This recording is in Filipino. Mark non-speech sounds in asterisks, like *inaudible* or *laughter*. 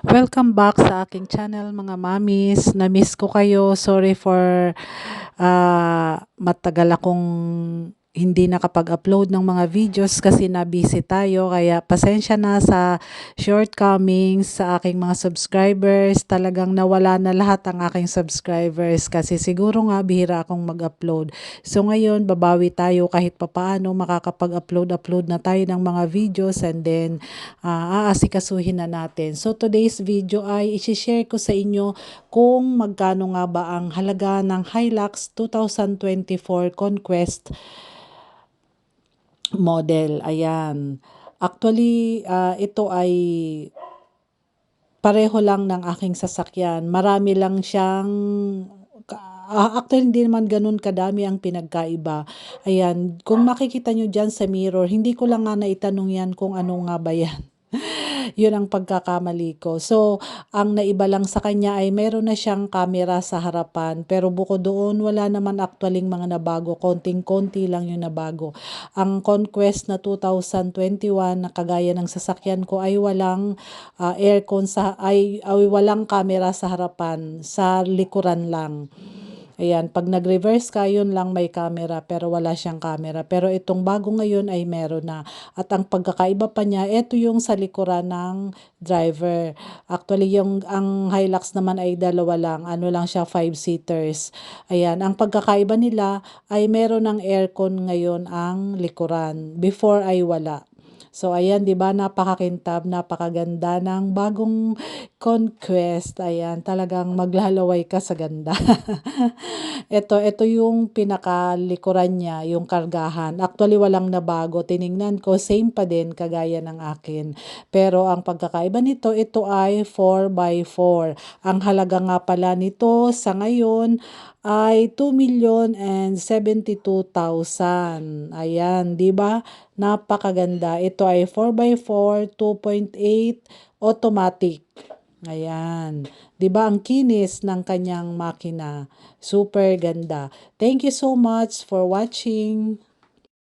Welcome back sa aking channel mga mamis. Na-miss ko kayo. Sorry for ah, matagal akong hindi nakapag-upload ng mga videos kasi na-busy tayo. Kaya pasensya na sa shortcomings sa aking mga subscribers. Talagang nawala na lahat ang aking subscribers kasi siguro nga bihira akong mag-upload. So ngayon babawi tayo kahit papaano makakapag-upload-upload na tayo ng mga videos and then ah, aasikasuhin na natin. So today's video ay isi-share ko sa inyo kung magkano nga ba ang halaga ng Hilux 2024 Conquest model. Ayan. Actually, ah, ito ay pareho lang ng aking sasakyan. Marami lang siyang ah, actually hindi naman ganun kadami ang pinagkaiba. Ayan, kung makikita nyo dyan sa mirror, hindi ko lang nga naitanong yan kung ano nga ba yan. Yun ang pagkakamali ko. So, ang naiba lang sa kanya ay meron na siyang camera sa harapan. Pero bukod doon, wala naman actualing mga nabago. Konting-konti lang yung nabago. Ang Conquest na 2021 na kagaya ng sasakyan ko ay walang ah, aircon sa ay, ay walang camera sa harapan, sa likuran lang. Ayan, pag nag-reverse ka, yun lang may camera, pero wala siyang camera. Pero itong bago ngayon ay meron na. At ang pagkakaiba pa niya, ito yung sa likuran ng driver. Actually, yung ang Hilux naman ay dalawa lang. Ano lang siya, five-seaters. Ayan, ang pagkakaiba nila ay meron ng aircon ngayon ang likuran. Before ay wala. So ayan, 'di ba? Napakakintab, napakaganda ng bagong Conquest. Ayan, talagang maglalaway ka sa ganda. *laughs* ito, ito yung pinakalikuran niya, yung kargahan. Actually, walang nabago. Tiningnan ko, same pa din kagaya ng akin. Pero ang pagkakaiba nito, ito ay 4x4. Ang halaga nga pala nito sa ngayon ay 2 million and 72,000. Ayan, 'di ba? Napakaganda. Ito ay 4x4, 2.8 automatic. Ayan. 'Di ba ang kinis ng kanyang makina? Super ganda. Thank you so much for watching.